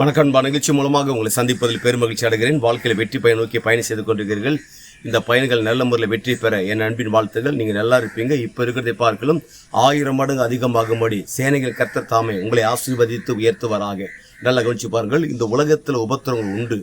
வணக்கம் நிகழ்ச்சி மூலமாக உங்களை சந்திப்பதில் பெருமகிழ்ச்சி அடைகிறேன். வாழ்க்கையில் வெற்றி பயன் நோக்கி பயணம் செய்து கொண்டிருக்கிறீர்கள். இந்த பயணங்கள் நல்ல முறையில் வெற்றி பெற என் அன்பின் வாழ்த்துகள் நீங்கள் நல்லா இருப்பீங்க. இப்போ இருக்கிறதை பார்க்கலும் ஆயிரம் மடங்கு அதிகமாகும்படி சேனைகள் கர்த்தர் தாமே உங்களை ஆசீர்வதித்து உயர்த்துவராக. நல்ல கவனிச்சு பாருங்கள் இந்த உலகத்தில் உபத்திரங்கள் உண்டு.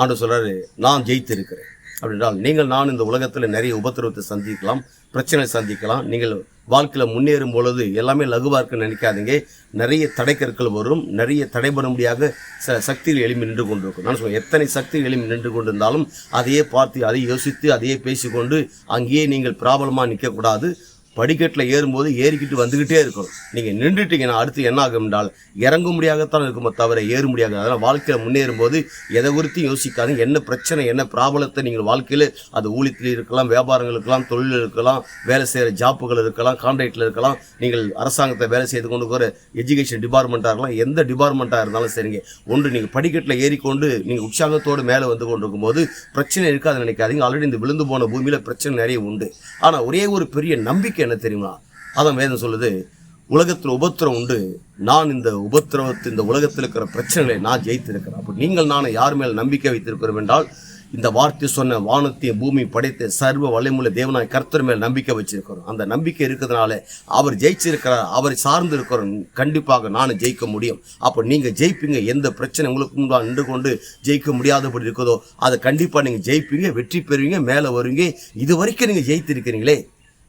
ஆண்டு சொல்றாரு நான் ஜெயித்திருக்கிறேன். அப்படின்றால் நீங்கள் நான் இந்த உலகத்தில் நிறைய உபத்திரவத்தை சந்திக்கலாம் பிரச்சனை சந்திக்கலாம். நீங்கள் வாழ்க்கையில் முன்னேறும் பொழுது எல்லாமே லகுவாக இருக்குன்னு நினைக்காதீங்க. நிறைய தடைக்கற்கள் வரும். நிறைய தடைபடும்படியாக சில சக்திகள் எளிமை நின்று கொண்டிருக்கும். நான் சொல்லுவேன் எத்தனை சக்திகள் எளிமை நின்று கொண்டிருந்தாலும் அதையே பார்த்து அதை யோசித்து அதையே பேசிக்கொண்டு அங்கேயே நீங்கள் பிராபலமாக நிற்கக்கூடாது படிக்கட்டில் ஏறும்போது ஏறிக்கிட்டு வந்துக்கிட்டே இருக்கணும் நீங்கள் நின்றுட்டீங்கன்னா அடுத்து என்ன ஆகும் என்றால் இறங்க முடியாகத்தான் இருக்குமே தவிர ஏற முடியாது. அதனால் வாழ்க்கையில் முன்னேறும் போது எதை குறித்தும் யோசிக்காதீங்க. என்ன பிரச்சனை என்ன ப்ராப்ளத்தை நீங்கள் வாழ்க்கையில் அது ஊழியத்தில் இருக்கலாம் வியாபாரங்கள் இருக்கலாம் தொழில் இருக்கலாம் வேலை செய்கிற ஜாப்புகள் இருக்கலாம் கான்ட்ராக்டில் இருக்கலாம் நீங்கள் அரசாங்கத்தை வேலை செய்து கொண்டு போகிற எஜுகேஷன் டிபார்ட்மெண்ட்டாக இருக்கலாம் எந்த டிபார்ட்மெண்ட்டாக இருந்தாலும் சரிங்க. ஒன்று நீங்கள் படிக்கட்டில் ஏறிக்கொண்டு நீங்கள் உற்சாகத்தோடு மேலே வந்து கொண்டிருக்கும் போது பிரச்சனை இருக்காதுன்னு நினைக்காதீங்க. ஆல்ரெடி இந்த விழுந்து போன பூமியில் பிரச்சனை நிறைய உண்டு. ஆனால் ஒரே ஒரு பெரிய நம்பிக்கை என்ன தெரியுமா? அதான் வேதம் சொல்லுது உலகத்தில் உபத்திரம் உண்டு. நான் இந்த உபத்திரவத்து இந்த உலகத்தில் இருக்கிற பிரச்சனைகளை நான் ஜெயித்திருக்கிறேன். அப்போ நீங்கள் நான் யார் மேல் நம்பிக்கை வைத்திருக்கிறோம் என்றால் இந்த வார்த்தை சொன்ன வானத்தையும் பூமி படைத்த சர்வ வலைமுள்ள தேவனாய் கர்த்தர் மேல் நம்பிக்கை வச்சிருக்கிறோம். அந்த நம்பிக்கை இருக்கிறதுனால அவர் ஜெயிச்சிருக்கிறார் அவரை சார்ந்து இருக்கிறோம் கண்டிப்பாக நானும் ஜெயிக்க முடியும். அப்போ நீங்கள் ஜெயிப்பீங்க. எந்த பிரச்சனை உங்களுக்கு முன்பாக நின்று கொண்டு ஜெயிக்க முடியாதபடி இருக்குதோ அதை கண்டிப்பாக நீங்கள் ஜெயிப்பீங்க வெற்றி பெறுவீங்க மேலே வருவீங்க. இது வரைக்கும் நீங்கள் ஜெயித்திருக்கிறீங்களே.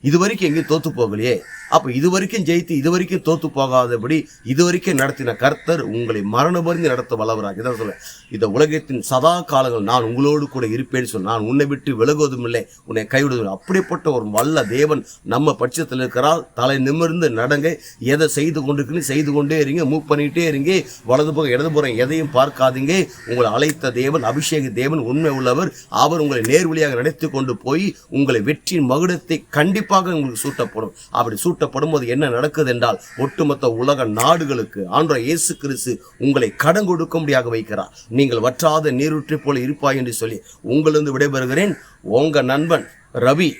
இது வரைக்கும் எங்கேயும் தோத்து போகலையே. அப்போ இது வரைக்கும் ஜெயித்து இது வரைக்கும் தோத்து போகாதபடி இது வரைக்கும் நடத்தின கர்த்தர் உங்களை மரணபறிந்து நடத்த வல்லவராக இதான் சொல்லுவேன் இந்த உலகத்தின் சதா காலங்கள் நான் உங்களோடு கூட இருப்பேன்னு சொல்லி நான் உன்னை விட்டு விலகுவதும் இல்லை உன்னை கைவிடுவதும் அப்படிப்பட்ட ஒரு வல்ல தேவன் நம்ம பட்சத்தில் இருக்கிறார். தலை நிமிர்ந்து நடங்க. எதை செய்து கொண்டிருக்குன்னு செய்து கொண்டே இருங்க. மூவ் பண்ணிக்கிட்டே இருங்க. வலது பக்கம் இடது புறம் எதையும் பார்க்காதீங்க. உங்களை அழைத்த தேவன் அபிஷேக தேவன் உண்மை உள்ளவர். அவர் உங்களை நேர்வழியாக நடத்தி கொண்டு போய் உங்களை வெற்றியின் மகுடத்தை கண்டிப்பாக உங்களுக்கு சூட்டப்படும். அப்படி சூட்டப்படும் போது என்ன நடக்குது என்றால் ஒட்டுமொத்த உலக நாடுகளுக்கு ஆண்ட இயேசு கிறிஸ்து உங்களை கடன் கொடுக்கும்படியாக வைக்கிறார். நீங்கள் வற்றாத நீரூற்றி போல இருப்பாய் என்று சொல்லி உங்களிருந்து விடைபெறுகிறேன். உங்க நண்பன் ரவி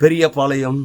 பெரியபாளையம்.